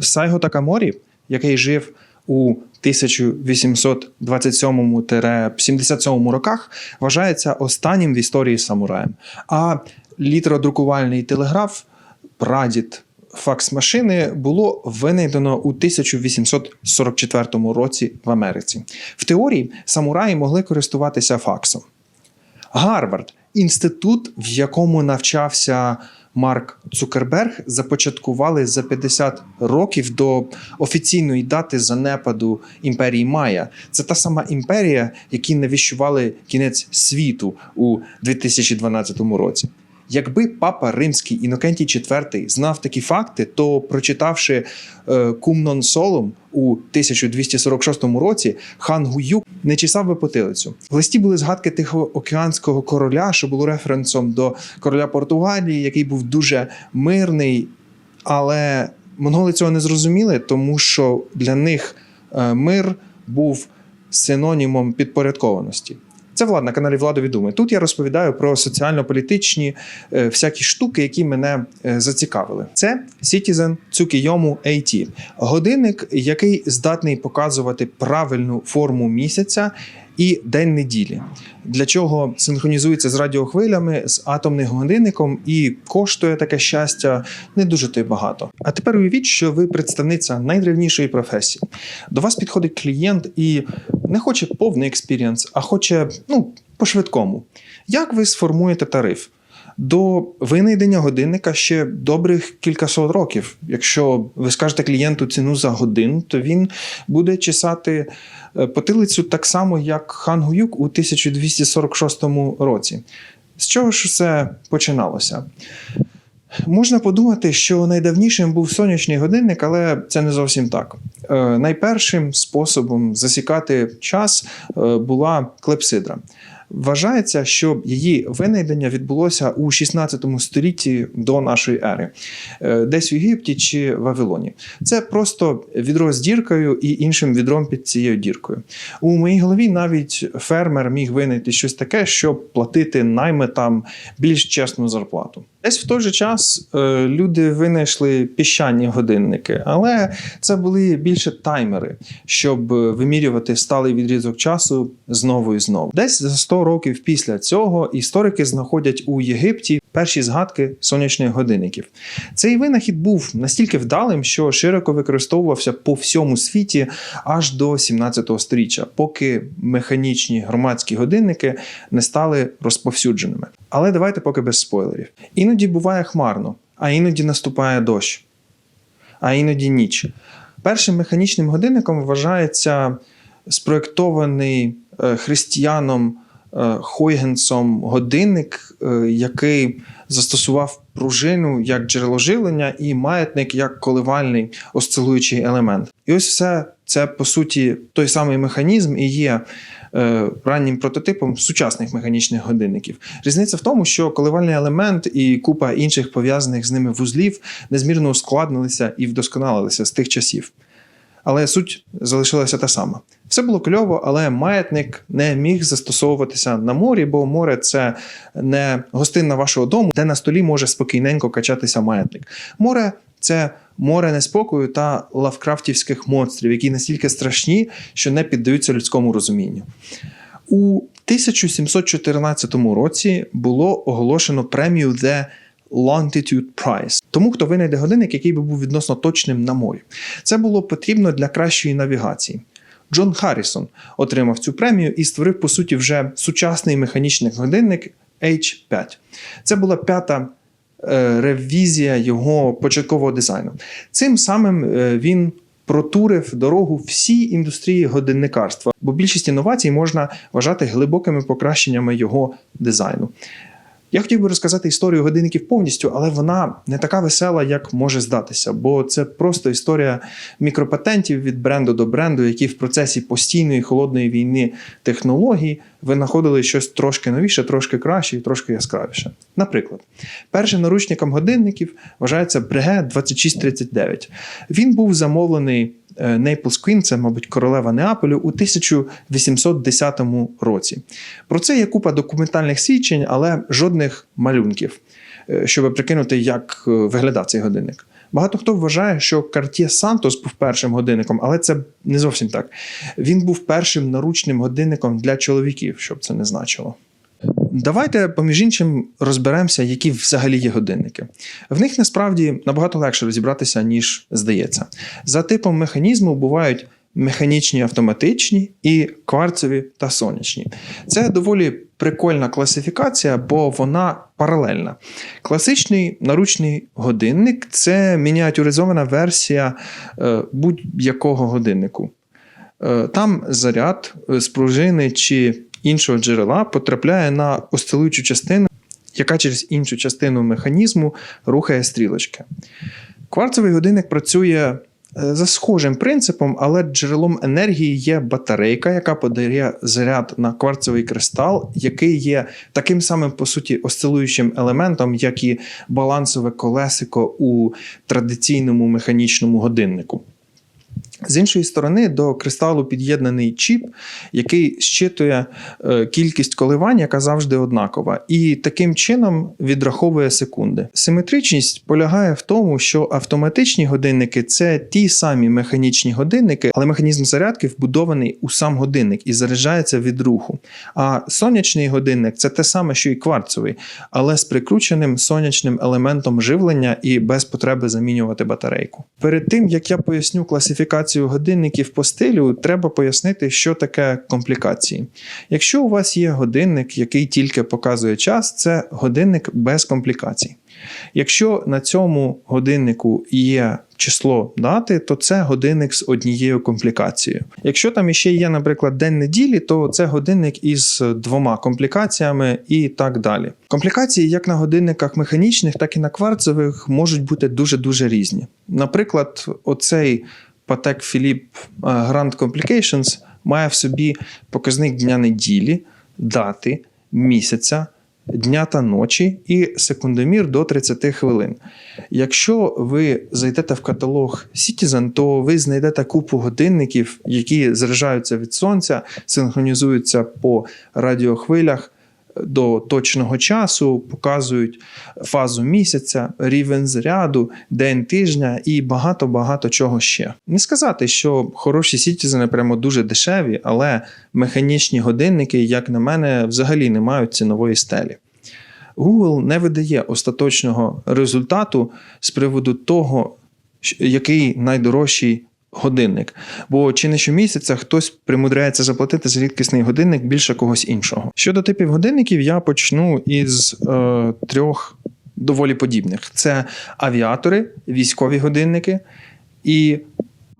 Сайго Такаморі, який жив у 1827-77 роках, вважається останнім в історії самураєм. А літеродрукувальний телеграф, прадід факс-машини було винайдено у 1844 році в Америці. В теорії самураї могли користуватися факсом. Гарвард, інститут, в якому навчався Марк Цукерберг, започаткували за 50 років до офіційної дати занепаду імперії Майя. Це та сама імперія, які навіщували кінець світу у 2012 році. Якби папа римський Інокентій IV знав такі факти, то прочитавши е, Кумнон Солом у 1246 році, хан Гуюк не чесав би потилицю. В листі були згадки Тихоокеанського короля, що було референсом до короля Португалії, який був дуже мирний, але монголи цього не зрозуміли, тому що для них е, мир був синонімом підпорядкованості. Це влад на каналі Владові Думи. Тут я розповідаю про соціально-політичні е, всякі штуки, які мене е, зацікавили. Це Citizen Tsukiyomu AT. годинник, який здатний показувати правильну форму місяця і день неділі, для чого синхронізується з радіохвилями, з атомним годинником, і коштує таке щастя не дуже то й багато. А тепер уявіть, що ви представниця найдревнішої професії. До вас підходить клієнт і не хоче повний експірієнс, а хоче ну, по-швидкому. Як ви сформуєте тариф? До винайдення годинника ще добрих кількасот років. Якщо ви скажете клієнту ціну за годину, то він буде чесати е, потилицю так само, як хан Гуюк у 1246 році. З чого ж все починалося? Можна подумати, що найдавнішим був сонячний годинник, але це не зовсім так. Е, найпершим способом засікати час е, була клепсидра. Вважається, що її винайдення відбулося у 16 столітті до нашої ери, е, десь в Єгипті чи Вавилоні. Це просто відро з діркою і іншим відром під цією діркою. У моїй голові навіть фермер міг винайти щось таке, щоб платити найметам більш чесну зарплату. Десь в той же час е, люди винайшли піщані годинники, але це були більше таймери, щоб е, вимірювати сталий відрізок часу знову і знову. Десь за 100 років після цього історики знаходять у Єгипті перші згадки сонячних годинників. Цей винахід був настільки вдалим, що широко використовувався по всьому світі аж до 17 століття, поки механічні громадські годинники не стали розповсюдженими. Але давайте поки без спойлерів. Іноді буває хмарно, а іноді наступає дощ, а іноді ніч. Першим механічним годинником вважається спроєктований е, християном Хойгенсом годинник, е, який застосував пружину як джерело живлення і маятник як коливальний осцилуючий елемент. І ось все це по суті той самий механізм і є е, раннім прототипом сучасних механічних годинників. Різниця в тому, що коливальний елемент і купа інших пов'язаних з ними вузлів незмірно ускладнилися і вдосконалилися з тих часів. Але суть залишилася та сама. Все було кльово, але маятник не міг застосовуватися на морі, бо море це не гостинна вашого дому, де на столі може спокійненько качатися маятник. Море це море неспокою та лавкрафтівських монстрів, які настільки страшні, що не піддаються людському розумінню. У 1714 році було оголошено премію The Longitude Prize. Тому, хто винайде годинник, який би був відносно точним на морі. Це було потрібно для кращої навігації. Джон Харрісон отримав цю премію і створив, по суті, вже сучасний механічний годинник H5. Це була п'ята е, ревізія його початкового дизайну. Цим самим е, він протурив дорогу всій індустрії годинникарства, бо більшість інновацій можна вважати глибокими покращеннями його дизайну. Я хотів би розказати історію годинників повністю, але вона не така весела, як може здатися, бо це просто історія мікропатентів від бренду до бренду, які в процесі постійної холодної війни технологій винаходили щось трошки новіше, трошки краще і трошки яскравіше. Наприклад, першим наручником годинників вважається Breguet 2639. Він був замовлений. Naples Queen, це, мабуть, королева Неаполю у 1810 році. Про це є купа документальних свідчень, але жодних малюнків, е, щоб прикинути, як е, виглядав цей годинник. Багато хто вважає, що Cartier Santos був першим годинником, але це не зовсім так. Він був першим наручним годинником для чоловіків, щоб це не значило. Давайте, поміж іншим, розберемося, які взагалі є годинники. В них насправді набагато легше розібратися, ніж здається. За типом механізму бувають механічні автоматичні і кварцеві та сонячні. Це доволі прикольна класифікація, бо вона паралельна. Класичний наручний годинник це мініатюризована версія е, будь-якого годиннику. Е, Там заряд е, з пружини чи іншого джерела потрапляє на осцилуючу частину, яка через іншу частину механізму рухає стрілочки. Кварцевий годинник працює е, за схожим принципом, але джерелом енергії є батарейка, яка подає заряд на кварцевий кристал, який є таким самим, по суті, осцилуючим елементом, як і балансове колесико у традиційному механічному годиннику. З іншої сторони, до кристалу під'єднаний чіп, який щитує е, кількість коливань, яка завжди однакова, і таким чином відраховує секунди. Симетричність полягає в тому, що автоматичні годинники це ті самі механічні годинники, але механізм зарядки вбудований у сам годинник і заряджається від руху. А сонячний годинник це те саме, що і кварцовий, але з прикрученим сонячним елементом живлення і без потреби замінювати батарейку. Перед тим як я поясню класифікацію годинників по стилю, треба пояснити, що таке комплікації. Якщо у вас є годинник, який тільки показує час, це годинник без комплікацій. Якщо на цьому годиннику є число дати, то це годинник з однією комплікацією. Якщо там іще є, наприклад, день неділі, то це годинник із двома комплікаціями і так далі. Комплікації як на годинниках механічних, так і на кварцевих можуть бути дуже-дуже різні. Наприклад, оцей Patek Philippe Grand Complications має в собі показник дня неділі, дати, місяця, дня та ночі і секундомір до 30 хвилин. Якщо ви зайдете в каталог Citizen, то ви знайдете купу годинників, які заряджаються від сонця, синхронізуються по радіохвилях до точного часу, показують фазу місяця, рівень заряду, день тижня і багато-багато чого ще. Не сказати, що хороші сітізени прямо дуже дешеві, але механічні годинники, як на мене, взагалі не мають цінової стелі. Google не видає остаточного результату з приводу того, який найдорожчий годинник. Бо чи не щомісяця хтось примудряється заплатити за рідкісний годинник більше когось іншого. Щодо типів годинників, я почну із е, трьох доволі подібних: це авіатори, військові годинники і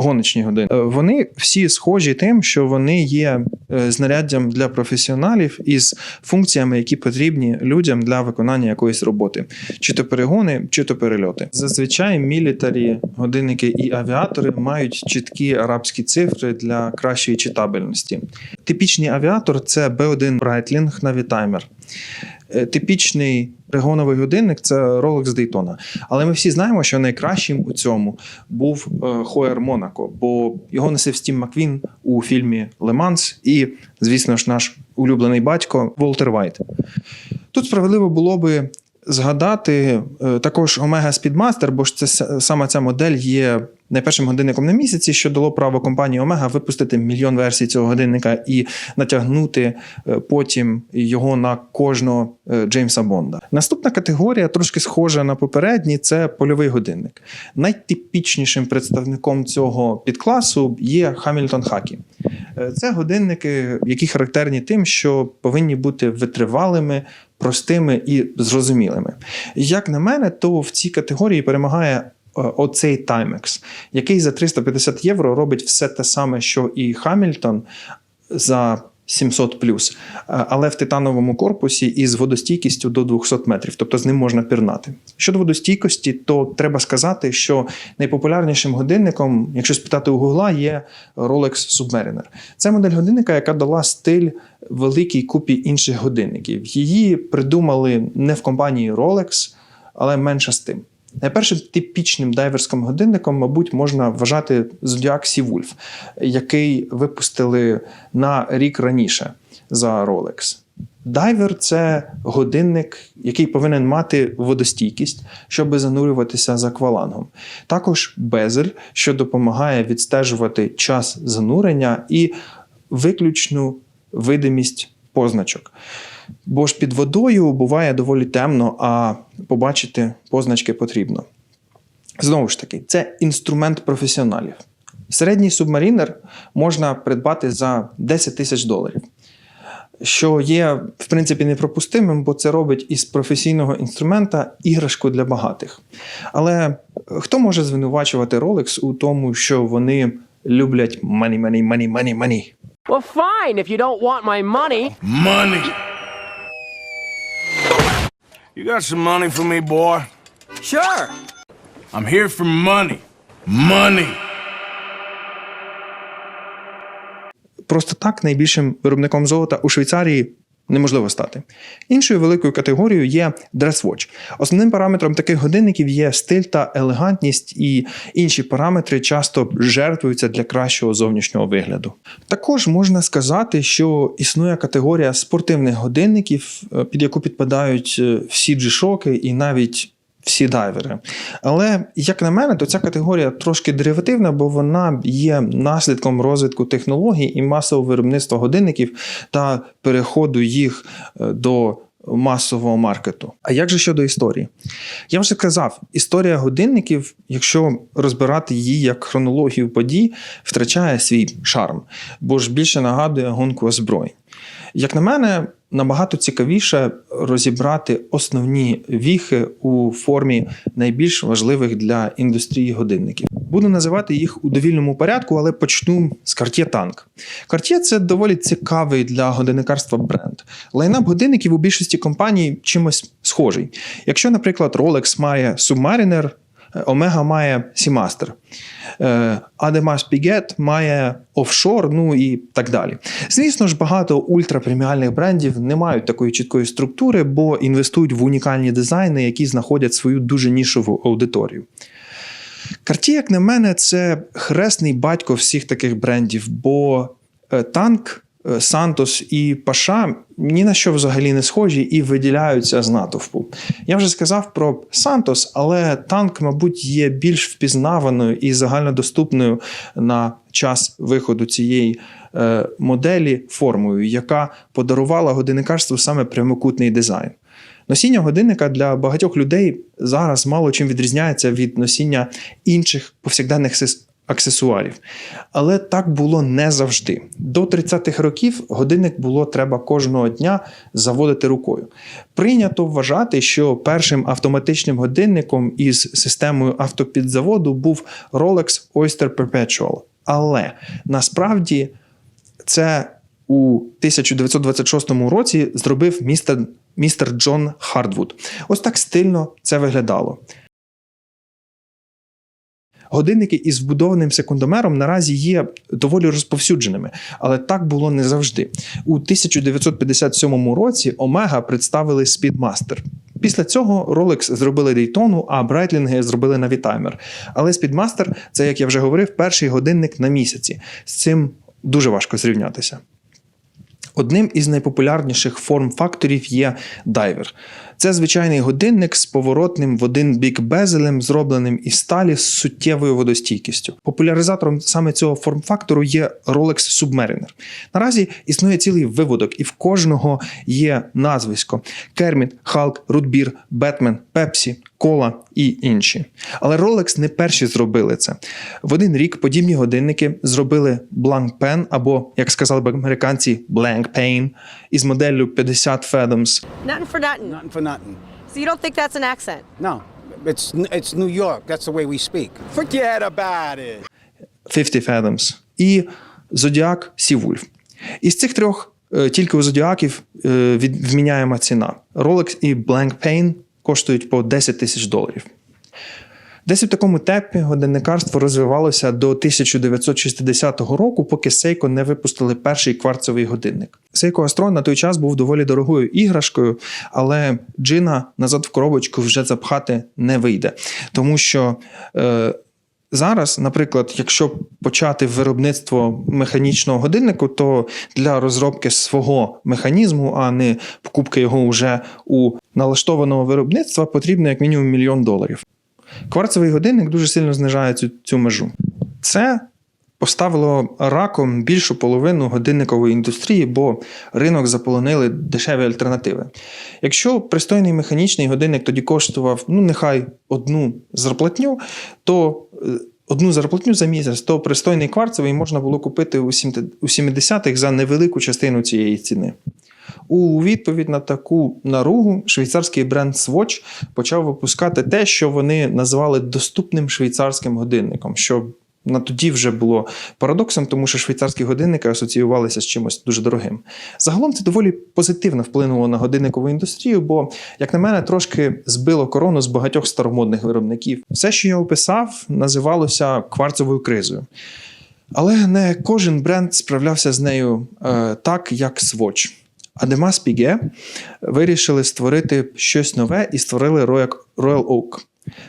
гоночні години. Е, Вони всі схожі тим, що вони є е, знаряддям для професіоналів із функціями, які потрібні людям для виконання якоїсь роботи, чи то перегони, чи то перельоти. Зазвичай мілітарі, годинники і авіатори мають чіткі арабські цифри для кращої читабельності. Типічний авіатор це B1 Breitling Navitimer. Е, Типічний перегоновий годинник це Rolex Daytona. Але ми всі знаємо, що найкращим у цьому був Хоер Монако, бо його носив Стім Маквін у фільмі Леманс і, звісно ж, наш улюблений батько Волтер Вайт. Тут справедливо було би згадати е, також Omega Speedmaster, бо ж це саме ця модель є найпершим годинником на місяці, що дало право компанії Omega випустити мільйон версій цього годинника і натягнути е, потім його на кожного е, Джеймса Бонда. Наступна категорія, трошки схожа на попередні, це польовий годинник. Найтипічнішим представником цього підкласу є Хамільтон Хакі. Е, Це годинники, які характерні тим, що повинні бути витривалими, простими і зрозумілими. Як на мене, то в цій категорії перемагає оцей Timex, який за 350 євро робить все те саме, що і Хамільтон за 700 плюс, е, але в титановому корпусі із водостійкістю до 200 метрів, тобто з ним можна пірнати. Щодо водостійкості, то треба сказати, що найпопулярнішим годинником, якщо спитати у Гугла, є Rolex Submariner. Це модель годинника, яка дала стиль великій купі інших годинників. Її придумали не в компанії Rolex, але менше з тим. Найпершим типічним дайверським годинником, мабуть, можна вважати Sea Wolf, який випустили на рік раніше за Rolex. Дайвер це годинник, який повинен мати водостійкість, щоб занурюватися з аквалангом. Також безель, що допомагає відстежувати час занурення і виключну видимість позначок. Бо ж під водою буває доволі темно, а побачити позначки потрібно. Знову ж таки, це інструмент професіоналів. Середній субмарінер можна придбати за 10 тисяч доларів, що є, в принципі, непропустимим, бо це робить із професійного інструмента іграшку для багатих. Але хто може звинувачувати Rolex у тому, що вони люблять money, money, money, money, money? Well, fine, if you don't want my money. Money. You got some money for me, boy? Sure. I'm here for money. Money. Просто так найбільшим виробником золота у Швейцарії неможливо стати. Іншою великою категорією є дрес-вотч. Основним параметром таких годинників є стиль та елегантність, і інші параметри часто жертвуються для кращого зовнішнього вигляду. Також можна сказати, що існує категорія спортивних годинників, е, під яку підпадають е, всі джишоки і навіть всі дайвери. Але, як на мене, то ця категорія трошки деривативна, бо вона є наслідком розвитку технологій і масового виробництва годинників та переходу їх е, до масового маркету. А як же щодо історії? Я вже казав, історія годинників, якщо розбирати її як хронологію подій, втрачає свій шарм, бо ж більше нагадує гонку озброєнь. Як на мене, набагато цікавіше розібрати основні віхи у формі найбільш важливих для індустрії годинників. Буду називати їх у довільному порядку, але почну з Cartier Tank. Cartier – це доволі цікавий для годинникарства бренд. Лайнап годинників у більшості компаній чимось схожий. Якщо, наприклад, Rolex має Submariner, Омега має е, Además Piguet має офшор, ну і так далі. Звісно ж, багато ультрапреміальних брендів не мають такої чіткої структури, бо інвестують в унікальні дизайни, які знаходять свою дуже нішову аудиторію. Cartier, як на мене, це хресний батько всіх таких брендів, бо е, танк, Сантос і Паша ні на що взагалі не схожі і виділяються з натовпу. Я вже сказав про Сантос, але танк, мабуть, є більш впізнаваною і загальнодоступною на час виходу цієї е, моделі формою, яка подарувала годинникарству саме прямокутний дизайн. Носіння годинника для багатьох людей зараз мало чим відрізняється від носіння інших повсякденних аксесуарів. Але так було не завжди. До 30-х років годинник було треба кожного дня заводити рукою. Прийнято вважати, що першим автоматичним годинником із системою автопідзаводу був Rolex Oyster Perpetual. Але насправді це у 1926 році зробив містер, містер Джон Хардвуд. Ось так стильно це виглядало. Годинники із вбудованим секундомером наразі є доволі розповсюдженими, але так було не завжди. У 1957 році Омега представили Speedmaster. Після цього Rolex зробили Daytona, а Breitling зробили Navitimer. Але Speedmaster – це, як я вже говорив, перший годинник на місяці. З цим дуже важко зрівнятися. Одним із найпопулярніших форм-факторів є дайвер. Це звичайний годинник з поворотним в один бік безелем, зробленим із сталі з суттєвою водостійкістю. Популяризатором саме цього форм-фактору є Rolex Submariner. Наразі існує цілий виводок, і в кожного є назвисько: Керміт, Халк, Рудбір, Бетмен, Пепсі, Кола і інші. Але Rolex не перші зробили це. В один рік подібні годинники зробили Blank Pen або, як сказали б американці, Blank Pain із моделлю 50 Fathoms. Nothing for nothing. Nothing for nothing. So you don't think that's an accent? No, it's it's New York. That's the way we speak. Forget about it. 50 Fathoms і Зодіак Сівульф. Із цих трьох е, тільки у Зодіаків е, від- вміняєма ціна. Rolex і Blank Pain коштують по 10 тисяч доларів. Десь у такому темпі годинникарство розвивалося до 1960 року, поки Seiko не випустили перший кварцевий годинник. Seiko Astron на той час був доволі дорогою іграшкою, але джина назад в коробочку вже запхати не вийде, тому що е, Зараз, наприклад, якщо почати виробництво механічного годиннику, то для розробки свого механізму, а не покупки його вже у налаштованого виробництва, потрібно як мінімум мільйон доларів. Кварцевий годинник дуже сильно знижає цю, цю межу. Це поставило раком більшу половину годинникової індустрії, бо ринок заполонили дешеві альтернативи. Якщо пристойний механічний годинник тоді коштував, ну нехай одну зарплатню, то е, одну зарплатню за місяць, то пристойний кварцевий можна було купити у 70 у 70-х за невелику частину цієї ціни. У відповідь на таку наругу швейцарський бренд Swatch почав випускати те, що вони називали доступним швейцарським годинником, що на тоді вже було парадоксом, тому що швейцарські годинники асоціювалися з чимось дуже дорогим. Загалом це доволі позитивно вплинуло на годинникову індустрію, бо, як на мене, трошки збило корону з багатьох старомодних виробників. Все, що я описав, називалося кварцевою кризою. Але не кожен бренд справлявся з нею е, так, як Swatch. Адемас Піге вирішили створити щось нове і створили Royal Oak.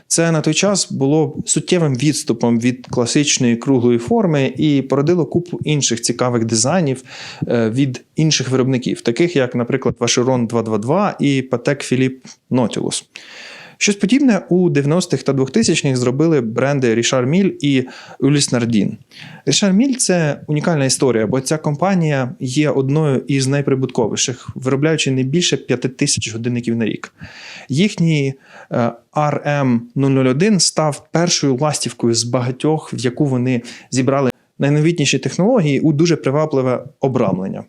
Це на той час було суттєвим відступом від класичної круглої форми і породило купу інших цікавих дизайнів е, від інших виробників, таких як, наприклад, Vacheron 222 і Patek Philippe Nautilus. Щось подібне у 90-х та 2000-х зробили бренди Richard Mille і Ulysse Nardin. Richard Mille – це унікальна історія, бо ця компанія є одною із найприбутковіших, виробляючи не більше 5 тисяч годинників на рік. Їхній е, RM001 став першою ластівкою з багатьох, в яку вони зібрали найновітніші технології у дуже привабливе обрамлення.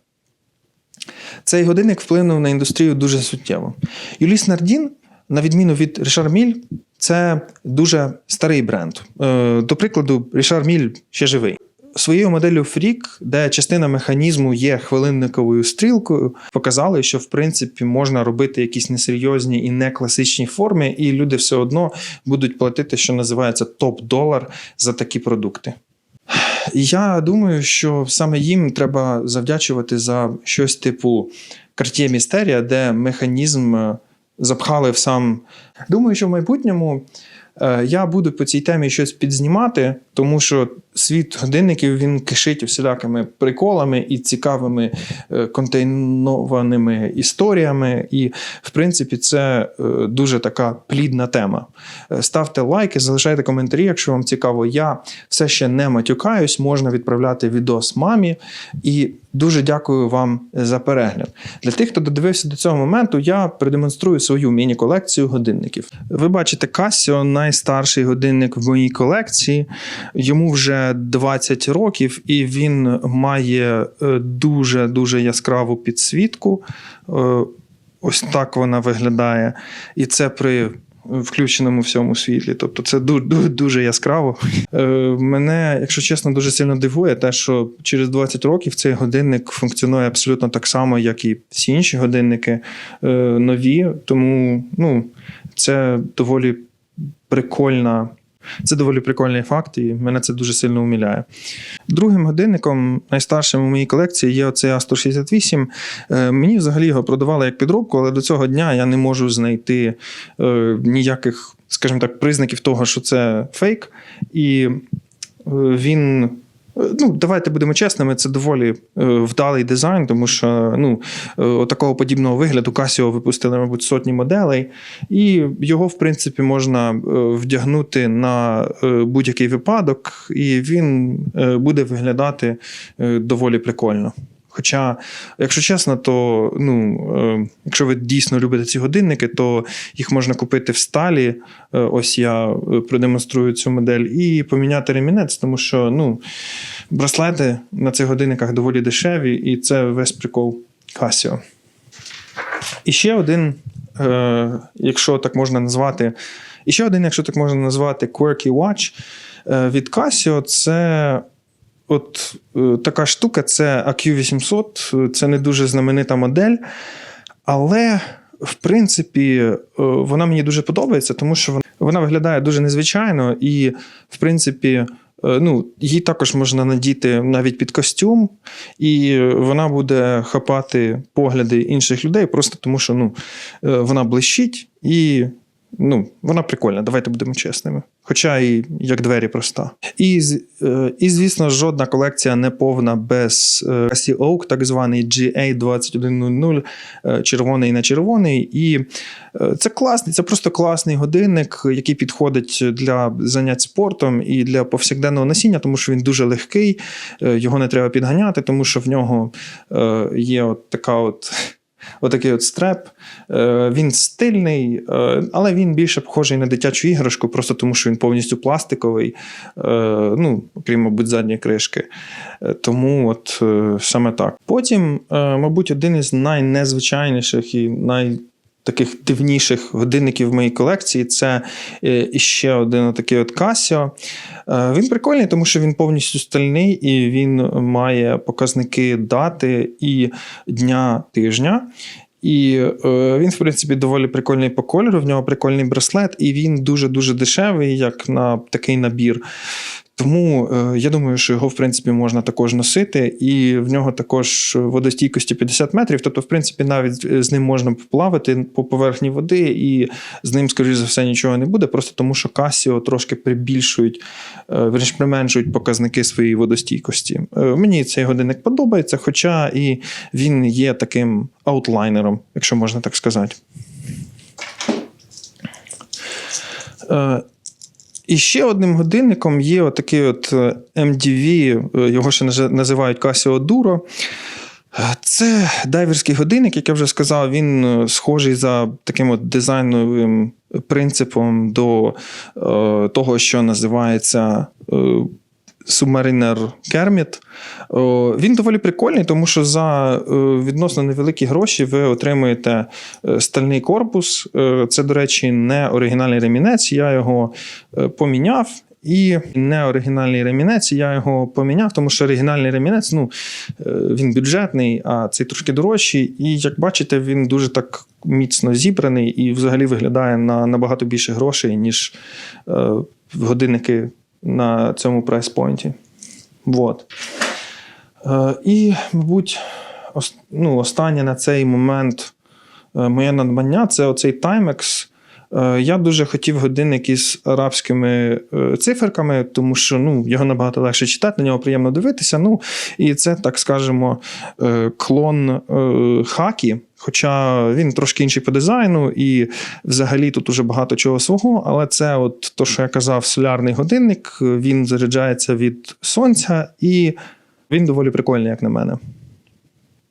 Цей годинник вплинув на індустрію дуже суттєво. Юліс Нардін, на відміну від Рішар Міль, це дуже старий бренд. Е, До прикладу, Рішар Міль ще живий. Своєю моделлю Фрік, де частина механізму є хвилинниковою стрілкою, показали, що в принципі можна робити якісь несерйозні і не класичні форми, і люди все одно будуть платити, що називається топ-долар за такі продукти. Я думаю, що саме їм треба завдячувати за щось типу Cartier Містерія, де механізм е, запхали в сам. Думаю, що в майбутньому е, я буду по цій темі щось підзнімати, тому що світ годинників він кишить усілякими приколами і цікавими е, контейнованими історіями. І, в принципі, це е, дуже така плідна тема. Е, Ставте лайки, залишайте коментарі, якщо вам цікаво. Я все ще не матюкаюсь, можна відправляти відос мамі. І дуже дякую вам за перегляд. Для тих, хто додивився до цього моменту, я продемонструю свою міні-колекцію годинників. Ви бачите, Casio найстарший годинник в моїй колекції. Йому вже 20 років, і він має дуже дуже яскраву підсвітку. Е, Ось так вона виглядає. І це при включеному всьому світлі. Тобто це дуже, дуже яскраво. Е, Мене, якщо чесно, дуже сильно дивує те, що через 20 років цей годинник функціонує абсолютно так само, як і всі інші годинники е, нові. Тому ну, це доволі прикольна. Це доволі прикольний факт, і мене це дуже сильно уміляє. Другим годинником, найстаршим у моїй колекції, є оцей А168. Е, Мені взагалі його продавали як підробку, але до цього дня я не можу знайти е, ніяких, скажімо так, признаків того, що це фейк. І е, він. Ну, давайте будемо чесними, це доволі е, вдалий дизайн, тому що ну, е, такого подібного вигляду Casio випустили, мабуть, сотні моделей, і його, в принципі, можна е, вдягнути на будь-який випадок, і він буде виглядати доволі прикольно. Хоча, якщо чесно, то ну, е, якщо ви дійсно любите ці годинники, то їх можна купити в сталі. Е, ось я е, продемонструю цю модель, і поміняти ремінець, тому що ну, браслети на цих годинниках доволі дешеві, і це весь прикол Casio. І ще один, якщо так можна назвати, і ще один, якщо так можна назвати, Quirky Watch від Casio, це от е, така штука, це AQ800, це не дуже знаменита модель, але. В принципі, е, вона мені дуже подобається, тому що вона, виглядає дуже незвичайно, і, в принципі, е, ну, її також можна надіти навіть під костюм, і вона буде хапати погляди інших людей, просто тому що ну, вона блищить і Ну, вона прикольна, давайте будемо чесними. Хоча і як двері проста. І, е, і звісно, жодна колекція не повна без е, Casio Oak, так званий GA2100, е, червоний на червоний. І це класний, це просто класний годинник, який підходить для занять спортом і для повсякденного носіння, тому що він дуже легкий, його не треба підганяти, тому що в нього є от така от. Отакий от стреп. Е, Він стильний, е, але він більше похожий на дитячу іграшку, просто тому що він повністю пластиковий, е, ну, окрім, мабуть, задньої кришки. Тому от саме так. Потім, мабуть, один із найнезвичайніших і най. Таких дивніших годинників в моїй колекції це е, іще один такий от Casio. Е, Він прикольний, тому що він повністю стальний і він має показники дати і дня тижня. І е, він, в принципі, доволі прикольний по кольору. В нього прикольний браслет, і він дуже-дуже дешевий, як на такий набір. Тому е, я думаю, що його в принципі можна також носити, і в нього також водостійкості 50 метрів. Тобто, в принципі, навіть е, з ним можна плавати по поверхні води, і з ним, скоріш за все, нічого не буде, просто тому що Casio трошки прибільшують, е, применшують показники своєї водостійкості. Мені цей годинник подобається, хоча і він є таким аутлайнером, якщо можна так сказати. І ще одним годинником є отакий от е, MDV, е, його ще називають Casio Duro. Це дайверський годинник, як я вже сказав, він е, схожий за таким от дизайновим принципом до того, що називається Submariner Kermit. Він доволі прикольний, тому що за е, відносно невеликі гроші ви отримуєте е, стальний корпус. Е, Це, до речі, не оригінальний ремінець. Я його поміняв. І не оригінальний ремінець, я його поміняв, тому що оригінальний ремінець, ну він бюджетний, а цей трошки дорожчий. І як бачите, він дуже так міцно зібраний і взагалі виглядає на набагато більше грошей, ніж годинники на цьому прайс-пойнті. Вот. Е, і, мабуть, ос- ну, останнє на цей момент е, моє надбання це оцей. Е, Я дуже хотів годинник із арабськими е, циферками, тому що ну, його набагато легше читати, на нього приємно дивитися. Ну, і це, так скажемо, клон хакі. Хоча він трошки інший по дизайну, і взагалі тут уже багато чого свого. Але це, от то, що я казав, солярний годинник, він заряджається від сонця, і він доволі прикольний, як на мене.